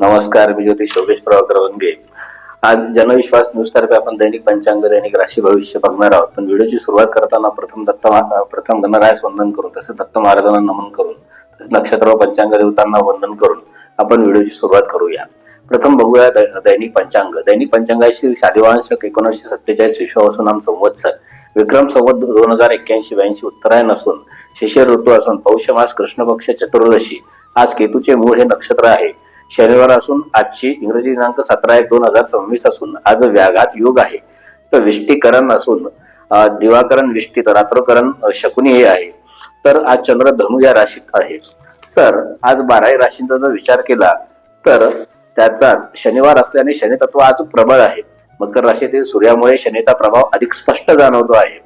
नमस्कार मी ज्योतिष योगेश प्रभाकर वंगे आज जनविश्वास न्यूज तर्फे आपण दैनिक पंचांग दैनिक राशी भविष्य बघणार आहोत. पण व्हिडिओची सुरुवात करताना प्रथम दत्त प्रथम गणरायास वंदन करून तसेच दत्त महाराजांना नमन करून तसेच नक्षत्र व पंचांग देवतांना वंदन करून आपण व्हिडिओची सुरुवात करूया. प्रथम बघूया दै- दैनिक पंचांग. दैनिक पंचांगाशी शालिवांशक एकोणीसशे सत्तेचाळीस आम संवत्सर. विक्रम संवत दोन हजार एक्क्याऐंशी ब्याऐंशी उत्तरायण असून शिशिर ऋतू असून पौष मास कृष्ण पक्ष चतुर्दशी. आज केतूचे मूळ हे नक्षत्र आहे. शनिवार असून आजची इंग्रजी दिनांक सतरा एक दोन हजार सव्वीस असून आज व्याघात योग आहे. तर विष्टीकरण असून दिवाकरण दिवाकरण विष्टीत रात्रकरण शकुनी हे आहे. तर आज चंद्र धनु या राशीत आहे. तर आज बाराही राशींचा जर विचार केला तर त्याचा शनिवार असल्याने शनितत्व आज प्रबळ आहे. मकर राशीतील सूर्यामुळे शनीचा प्रभाव अधिक स्पष्ट जाणवतो आहे.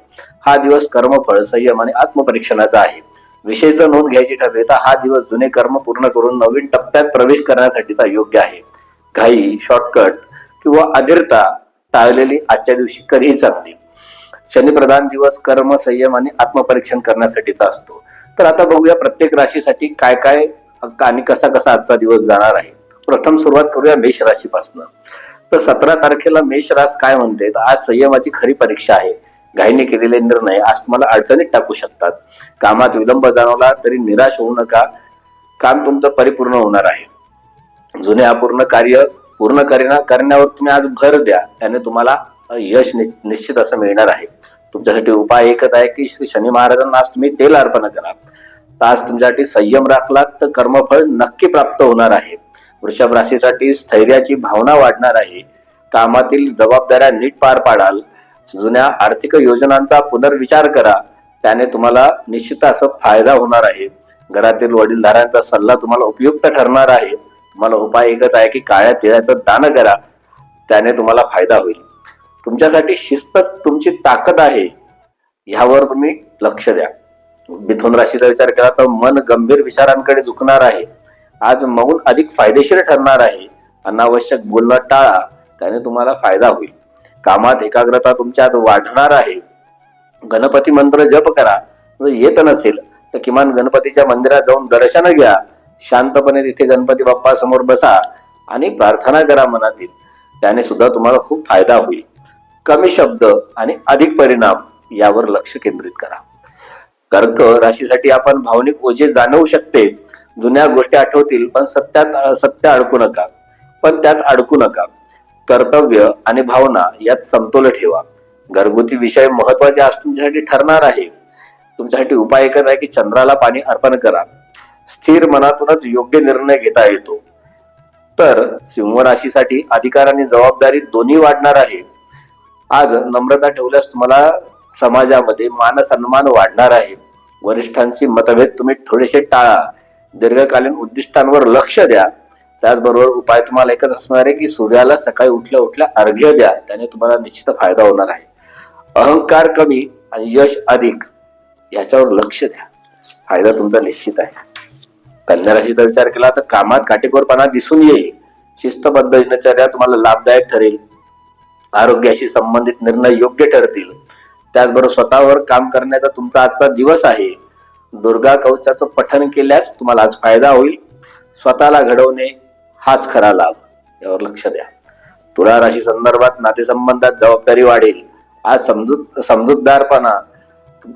हा दिवस कर्मफळ संयम आणि आत्मपरीक्षणाचा आहे. विशेष नोंद घ्यायची ठरली तर हा दिवस जुने कर्म पूर्ण करून नवीन टप्प्यात प्रवेश करण्यासाठीचा योग्य आहे. घाई शॉर्टकट किंवा अधीरता टाळलेली आजच्या दिवशी कधीही चांगली शनिप्रधान दिवस कर्म संयम आणि आत्मपरीक्षण करण्यासाठीचा असतो. तर आता बघूया प्रत्येक राशीसाठी काय काय आणि कसा कसा आजचा दिवस जाणार आहे. प्रथम सुरुवात करूया मेष राशीपासून. तर सतरा तारखेला मेष रास काय म्हणते? तर आज संयमाची खरी परीक्षा आहे. घाईने केलेले निर्णय आज तुम्हाला अडचणीत टाकू शकतात. कामात विलंब जाणवला तरी निराश होऊ नका. काम तुमचं परिपूर्ण होणार आहे. जुने अपूर्ण कार्य पूर्ण करण्या करण्यावर तुम्ही आज भर द्या. त्याने तुम्हाला यश निश्चित असं मिळणार आहे. तुमच्यासाठी उपाय एकच आहे की श्री शनी महाराजांना आज तुम्ही तेल अर्पण करा. आज तुमच्यासाठी संयम राखलात तर कर्मफळ नक्की प्राप्त होणार आहे. वृषभ राशीसाठी स्थैर्याची भावना वाढणार आहे. कामातील जबाबदाऱ्या नीट पार पाडाल. जुन्या आर्थिक योजनांचा पुनर्विचार करा. त्याने तुम्हाला निश्चित असं फायदा होणार आहे. घरातील वडीलधाऱ्यांचा सल्ला तुम्हाला उपयुक्त ठरणार आहे. तुम्हाला उपाय एकच आहे की काळ्या तिळाचं दान करा. त्याने तुम्हाला फायदा होईल. तुमच्यासाठी शिस्तच तुमची ताकद आहे. ह्यावर तुम्ही लक्ष द्या. मिथुन राशीचा विचार केला तर मन गंभीर विचारांकडे झुकणार आहे. आज मौन अधिक फायदेशीर ठरणार आहे. अनावश्यक बोलणं टाळा. त्याने तुम्हाला फायदा होईल. कामात एकाग्रता तुमच्यात वाढणार आहे. गणपती मंत्र जप करा. जर येत नसेल तर किमान गणपतीच्या मंदिरात जाऊन दर्शन घ्या. शांतपणे तिथे गणपती बाप्पा समोर बसा आणि प्रार्थना करा मनातील. त्याने सुद्धा तुम्हाला खूप फायदा होईल. कमी शब्द आणि अधिक परिणाम यावर लक्ष केंद्रित करा. कर्क राशीसाठी आपण भावनिक ओझे जाणवू शकते. जुन्या गोष्टी आठवतील पण सत्यात सत्य अडकू नका. पण त्यात अडकू नका. कर्तव्य आणि भावना यात समतोल ठेवा. घरगुती विषय महत्त्वाचे आज तुमच्यासाठी ठरणार आहे. तुमच्यासाठी उपाय एकच आहे की चंद्राला पाणी अर्पण करा. स्थिर मनातूनच योग्य निर्णय घेता येतो. तर सिंह राशीसाठी अधिकार आणि जबाबदारी दोन्ही वाढणार आहे. आज नम्रता ठेवल्यास तुम्हाला समाजामध्ये मान सन्मान वाढणार आहे. वरिष्ठांशी मतभेद तुम्ही थोडेसे टाळा. दीर्घकालीन उद्दिष्टांवर लक्ष द्या. त्याचबरोबर उपाय तुम्हाला एकच असणार आहे की सूर्याला सकाळी उठल्या उठल्या अर्घ्य द्या. त्याने तुम्हाला निश्चित फायदा होणार आहे. अहंकार कमी आणि यश अधिक याच्यावर लक्ष द्या. फायदा तुमचा निश्चित आहे. कन्या राशीचा विचार केला तर कामात काटेकोरपणा दिसून येईल. शिस्तबद्ध दिनचर्या तुम्हाला लाभदायक ठरेल. आरोग्याशी संबंधित निर्णय योग्य ठरतील. त्याचबरोबर स्वतःवर काम करण्याचा तुमचा आजचा दिवस आहे. दुर्गा कवचाचं पठन केल्यास तुम्हाला आज फायदा होईल. स्वतःला घडवणे हाच खरा लाभ यावर लक्ष द्या. तुला राशी संदर्भात नातेसंबंधात जबाबदारी वाढेल. आज समजूत समजूतदारपणा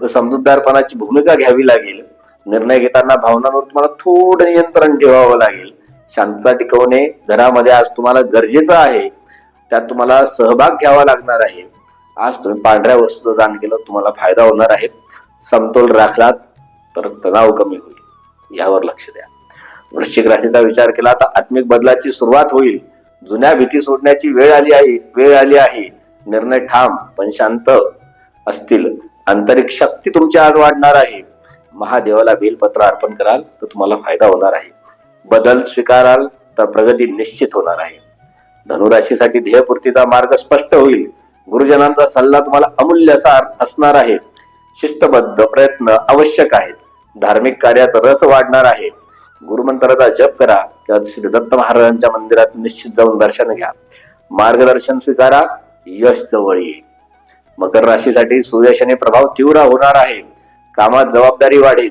समजूतदारपणाची भूमिका घ्यावी लागेल. निर्णय घेताना भावनांवर तुम्हाला थोडं नियंत्रण ठेवावं लागेल. शांतता टिकवणे घरामध्ये आज तुम्हाला गरजेचं आहे. त्यात तुम्हाला सहभाग घ्यावा लागणार आहे. आज तुम्ही पांढऱ्या वस्तूचं दान केलं तुम्हाला फायदा होणार आहे. समतोल राखलात तर तणाव कमी होईल. यावर लक्ष द्या. वृश्चिक राशीचा विचार केला तर आत्मिक बदलाची सुरुवात होईल. जुन्या भीती सोडण्याची वेळ आली आहे वेळ आली आहे. निर्णय ठाम पण शांत असतील. आंतरिक शक्ती तुमची आज वाढणार आहे. महादेवाला बेलपत्र अर्पण कराल तर तुम्हाला फायदा होणार आहे. बदल स्वीकाराल तर प्रगती निश्चित होणार आहे. धनुराशीसाठी ध्येयपूर्तीचा मार्ग स्पष्ट होईल. गुरुजनांचा सल्ला तुम्हाला अमूल्य असा असणार आहे. शिस्तबद्ध प्रयत्न आवश्यक आहेत. धार्मिक कार्यात रस वाढणार आहे. गुरुमंत्राचा जप करा किंवा श्री दत्त महाराजांच्या मंदिरात निश्चित जाऊन दर्शन घ्या. मार्गदर्शन स्वीकारा यश जवळ येईल. मकर राशीसाठी सूर्यशने प्रभाव तीव्र होणार आहे. कामात जबाबदारी वाढेल.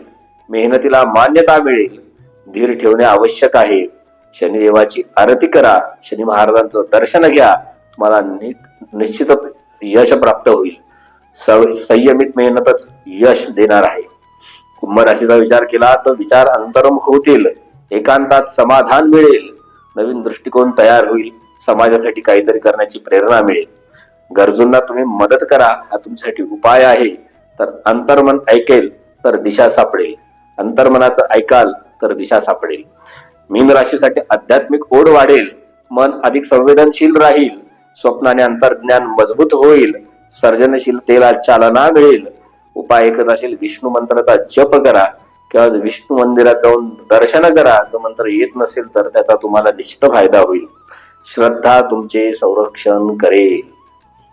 मेहनतीला मान्यता मिळेल. धीर ठेवणे आवश्यक आहे. शनिदेवाची आरती करा. शनी महाराजांचं दर्शन घ्या. तुम्हाला नि- निश्चितच यश प्राप्त होईल. संयमित मेहनतच यश देणार आहे. कुंभ राशीचा विचार केला तर विचार अंतरमुख होतील. एकांतात समाधान मिळेल. नवीन दृष्टिकोन तयार होईल. समाजासाठी काहीतरी करण्याची प्रेरणा मिळेल. गरजूंना तुम्ही मदत करा. हा तुमच्यासाठी उपाय आहे. तर अंतर्मन ऐकेल तर दिशा सापडेल. अंतर्मनाचं ऐकाल तर दिशा सापडेल. मीन राशीसाठी आध्यात्मिक ओढ वाढेल. मन अधिक संवेदनशील राहील. स्वप्नाने अंतर्ज्ञान मजबूत होईल. सर्जनशीलतेला चालना मिळेल. उपाय एकच असेल विष्णू मंत्राचा जप करा किंवा विष्णू मंदिरात जाऊन दर्शन करा. तो मंत्र येत नसेल तर त्याचा तुम्हाला निश्चित फायदा होईल. श्रद्धा तुमचे संरक्षण करेल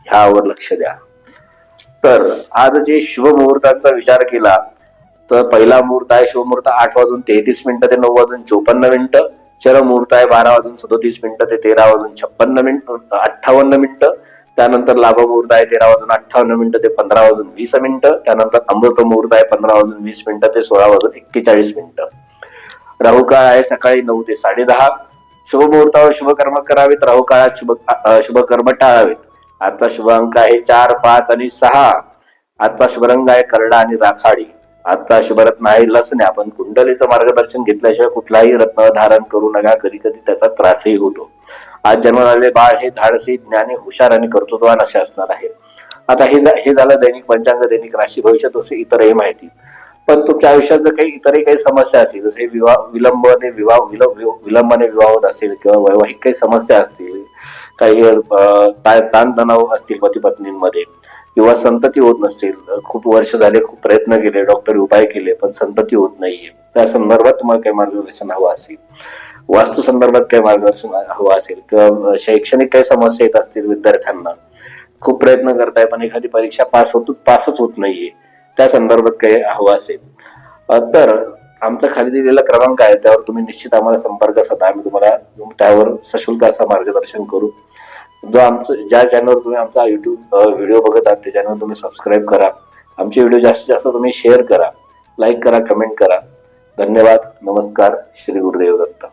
ह्यावर लक्ष द्या. तर आज जे शुभ मुहूर्तांचा विचार केला तर पहिला मुहूर्त आहे शुभ मुहूर्त आठ वाजून तेहतीस मिनिटं ते नऊ वाजून चोपन्न मिनिटं. चर मुहूर्त आहे बारा वाजून सदोतीस मिनिटं ते तेरा वाजून छप्पन्न मिनिट अठ्ठावन्न मिनिटं. त्यानंतर लाभ मुहूर्त आहे तेरा वाजून अठ्ठावन्न मिनिटं ते पंधरा वाजून वीस मिनिटं. त्यानंतर अमृत मुहूर्त आहे पंधरा वाजून वीस मिनिटं ते सोळा वाजून एक्केचाळीस मिनिटं. राहू काळ आहे सकाळी नऊ ते साडेदहा शुभ मुहूर्तावर शुभकर्म करावेत. राहू काळात शुभ शुभकर्म शुभ कर्म टाळावेत. आजचा शुभ अंक आहे चार पाच आणि सहा. आजचा शुभ रंग आहे करडा आणि राखाडी. आजचा शुभरत्न आहे लसणे. आपण कुंडलीचं मार्गदर्शन घेतल्याशिवाय कुठलाही रत्न धारण करू नका. कधी कधी त्याचा त्रासही होतो. आज जन्मलेले बाळ हे धाडसी ज्ञानी हुशार आणि कर्तृत्वान असे असणार आहे. आता हे हे झालं दैनिक पंचांग दैनिक राशी भविष्यात असे इतरही माहिती. पण तुमच्या आयुष्यात जर काही इतरही काही समस्या असतील जसे विवाह विलंबाने विवाह विल- विलंबाने विवाह होत असेल किंवा वैवाहिक काही समस्या असतील काही ताणतणाव असतील पती पत्नींमध्ये किंवा संतती होत नसतील खूप वर्ष झाले खूप प्रयत्न केले डॉक्टर उपाय केले पण संतती होत नाहीये. त्या संदर्भात तुम्हाला काही मार्गदर्शन हवं असेल. वास्तू संदर्भात काही मार्गदर्शन हवं असेल किंवा शैक्षणिक काही समस्या येत असतील विद्यार्थ्यांना खूप प्रयत्न करताय पण एखादी परीक्षा पास होतो पासच होत नाहीये त्या संदर्भात काही हवं असेल. तर आमचा खाली दिलेला क्रमांक आहे त्यावर तुम्ही निश्चित आम्हाला संपर्क साधा आम्ही तुम्हाला त्यावर सशुल्क असं मार्गदर्शन करू. जो आमचं ज्या चॅनलवर तुम्ही आमचा युट्यूब व्हिडिओ बघत आहात त्या चॅनल तुम्ही सबस्क्राईब करा. आमचे व्हिडिओ जास्तीत जास्त तुम्ही शेअर करा लाईक करा कमेंट करा. धन्यवाद नमस्कार श्री गुरुदेव दत्त.